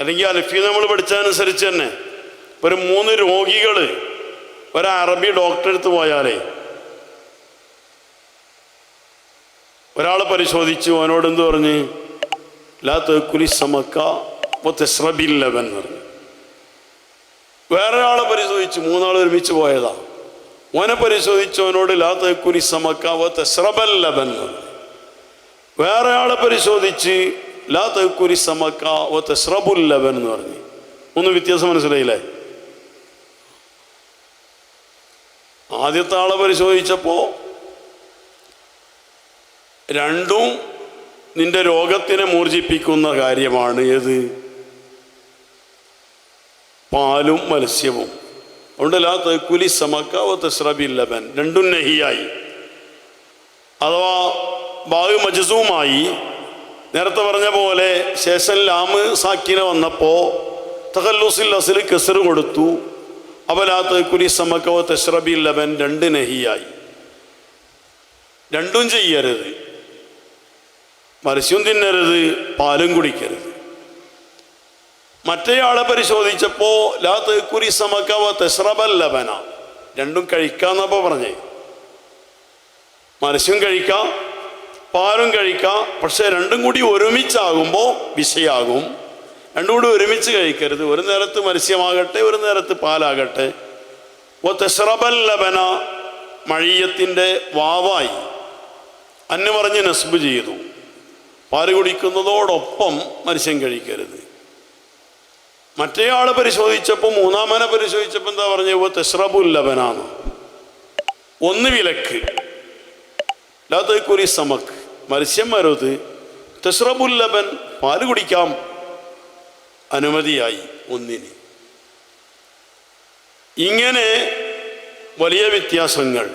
അല്ലെങ്കിൽ അൽഫി നമ്മൾ പഠിച്ചതനുസരിച്ച് തന്നെ. ഒരു മൂന്ന് രോഗികൾ ഒരു അറബി ഡോക്ടറെ അടുത്ത് പോയാലേ ഒരാൾ പരിശോധിച്ചു അവനോട് എന്ത് പറഞ്ഞ്? ലാ തേക്കുലി സമക്ക ലവൻ പറഞ്ഞു. വേറൊരാളെ പരിശോധിച്ചു മൂന്നാൾ ഒരുമിച്ച് പോയതാ. ഓനെ പരിശോധിച്ചു അവനോട് ലാ തേക്കുലി സമക്ക ലവൻ പറഞ്ഞു. വേറെ ആളെ പരിശോധിച്ച് ലാ സമക്ക തെസ്രബുൽ ലബൻ എന്ന് പറഞ്ഞു. ഒന്ന് വ്യത്യാസം മനസ്സിലായില്ലേ? ആദ്യത്തെ ആളെ പരിശോധിച്ചപ്പോൾ രണ്ടും നിന്റെ രോഗത്തിനെ മൂർജിപ്പിക്കുന്ന കാര്യമാണ് ഏത്? പാലും മത്സ്യവും. അതുകൊണ്ട് ലാ തക്കുലി ഓ തസ്രബി ലബൻ. രണ്ടും നഹിയായി. അഥവാ ബാഗ് മജസൂമായി നേരത്തെ പറഞ്ഞ പോലെ ശേഷൻ ലാമ് സാക്കിന വന്നപ്പോൾ തഹല്ലൂസിൽ അസിൽ കെസർ കൊടുത്തു. അവലാത്ത് കുലി സമക്കവ തഷ്റബി ലബൻ രണ്ട് നഹിയായി. രണ്ടും ചെയ്യരുത്. മത്സ്യം തിന്നരുത് പാലും കുടിക്കരുത്. മറ്റേയാളെ പരിശോധിച്ചപ്പോൾ ലാ കുരി സമക്കവ തെസ്രബൽ ലബന. രണ്ടും കഴിക്കാന്നപ്പോ പറഞ്ഞേ. മത്സ്യം കഴിക്കാം പാലും കഴിക്കാം. പക്ഷേ രണ്ടും കൂടി ഒരുമിച്ചാകുമ്പോൾ വിഷയാകും. രണ്ടും കൂടി ഒരുമിച്ച് കഴിക്കരുത്. ഒരു നേരത്ത് മത്സ്യമാകട്ടെ ഒരു നേരത്ത് പാലാകട്ടെ. ഓ തെസ്രബൽ ലബന മഴയത്തിന്റെ വാവായി. അന്ന് പറഞ്ഞ് നസ്ബ് ചെയ്തു. പാൽ കുടിക്കുന്നതോടൊപ്പം മത്സ്യം കഴിക്കരുത്. മറ്റേയാളെ പരിശോധിച്ചപ്പോൾ മൂന്നാമനെ പരിശോധിച്ചപ്പോൾ എന്താ പറഞ്ഞത് ഓ തെസ്രബുൽ ലബനാന്ന് ഒന്ന് വിലക്ക്. ലാത്തക്കുരി സമക്ക്. മത്സ്യം തെസ്രബുല്ലബൻ പാൽ കുടിക്കാം അനുമതിയായി ഒന്നിന്. ഇങ്ങനെ വലിയ വ്യത്യാസങ്ങൾ